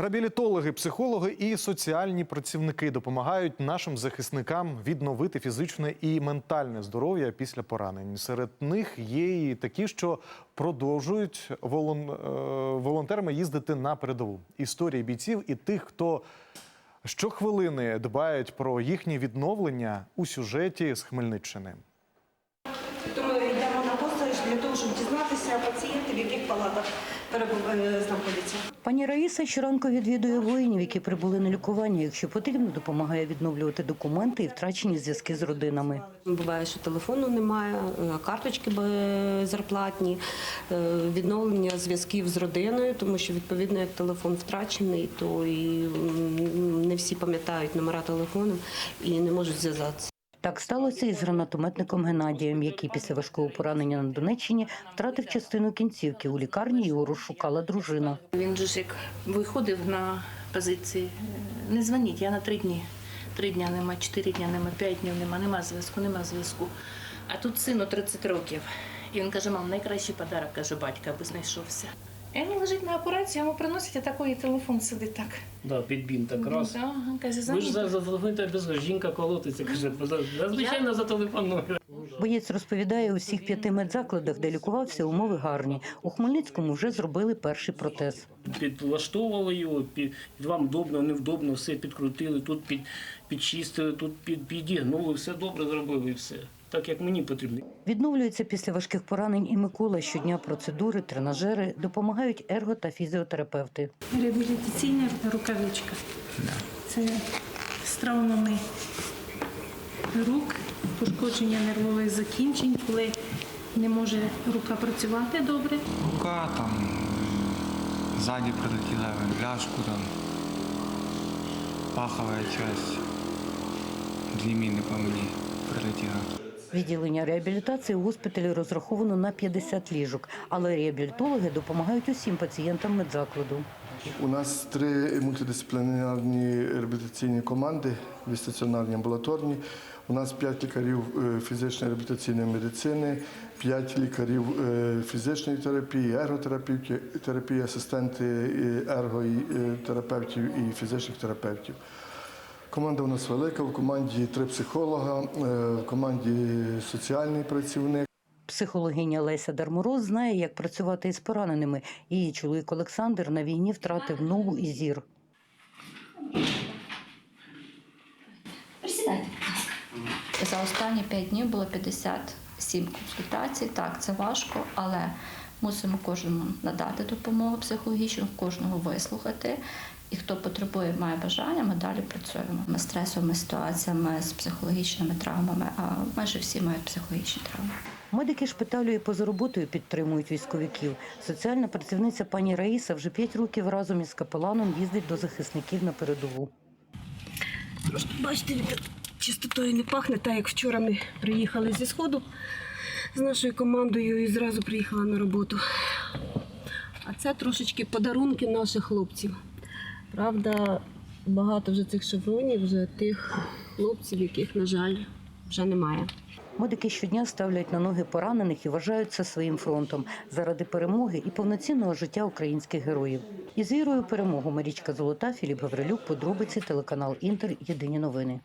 Реабілітологи, психологи і соціальні працівники допомагають нашим захисникам відновити фізичне і ментальне здоров'я після поранень. Серед них є і такі, що продовжують волон... е, волонтерами їздити на передову. Історії бійців і тих, хто щохвилини дбають про їхнє відновлення у сюжеті з Хмельниччини. Тому йдемо на постріж для того, щоб дізнатися пацієнтів, в яких палатах перебуває знаходяться. Пані Раїса щоранку відвідує воїнів, які прибули на лікування. Якщо потрібно, допомагає відновлювати документи і втрачені зв'язки з родинами. Буває, що телефону немає, е, карточки зарплатні, е, відновлення зв'язків з родиною, тому що відповідно як телефон втрачений, то і не всі пам'ятають номера телефону і не можуть зв'язатися. Так сталося і з гранатометником Геннадієм, який після важкого поранення на Донеччині втратив частину кінцівки. У лікарні його розшукала дружина. Він же ж як виходив на позиції. е, Не дзвоніть, я на три дні. Три дня нема, чотири дня нема, п'ять днів нема, нема зв'язку, нема зв'язку. А тут сину 30 років. І він каже: мам, найкращий подарок, каже батька, аби знайшовся. І він лежить на операції, йому приносять, а такий телефон сидить так. Да, під бін так раз. Ага, каже, Ви ж зателефонуєте без жінка колотиться, каже, «Да, звичайно зателефоную. Боєць розповідає, у всіх п'яти медзакладах, де лікувався, умови гарні. У Хмельницькому вже зробили перший протез. Підлаштовували його, під, під вам удобно, невдобно, все підкрутили, тут під, підчистили, тут під, підігнули, все добре зробили і все. Так як мені потрібно. Відновлюється після важких поранень і Микола. Щодня процедури, тренажери допомагають ерго та фізіотерапевти. Реабілітаційна рукавичка. Це з травмами рук, пошкодження нервових закінчень, коли не може рука працювати добре. Рука там ззаді прилетіла в ляшку там. Пахова часть. Дві міни по мені прилетіла. Відділення реабілітації у госпіталі розраховано на 50 ліжок, але реабілітологи допомагають усім пацієнтам медзакладу. У нас три мультидисциплінарні реабілітаційні команди, дві стаціонарні амбулаторні. У нас п'ять лікарів е, фізичної реабілітаційної медицини, п'ять лікарів е, фізичної терапії, ерготерапії, терапії, асистенти е, ерго і, е, терапевтів і фізичних терапевтів. Команда у нас велика, в команді три психолога, е, в команді соціальний працівник. Психологиня Леся Дармороз знає, як працювати із пораненими. Її чоловік Олександр на війні втратив ногу і зір. Присідайте, будь ласка. За останні 5 днів було 57 консультацій. Так, це важко, але мусимо кожному надати допомогу психологічну, кожного вислухати. І хто потребує, має бажання, ми далі працюємо. Ми стресовими ситуаціями, з психологічними травмами, а майже всі мають психологічні травми. Медики шпиталю і поза роботою підтримують військовиків. Соціальна працівниця пані Раїса вже 5 років разом із капеланом їздить до захисників на передову. Бачите, чистотою не пахне, так як вчора ми приїхали зі сходу з нашою командою і зразу приїхала на роботу. А це трошечки подарунки наших хлопців. Правда, багато вже цих шевронів, вже тих хлопців, яких, на жаль, вже немає. Медики щодня ставлять на ноги поранених і вважають це своїм фронтом заради перемоги і повноцінного життя українських героїв. Із вірою перемогу Марічка Золота, Філіп Гаврилюк, подробиці, телеканал Інтер. Єдині новини.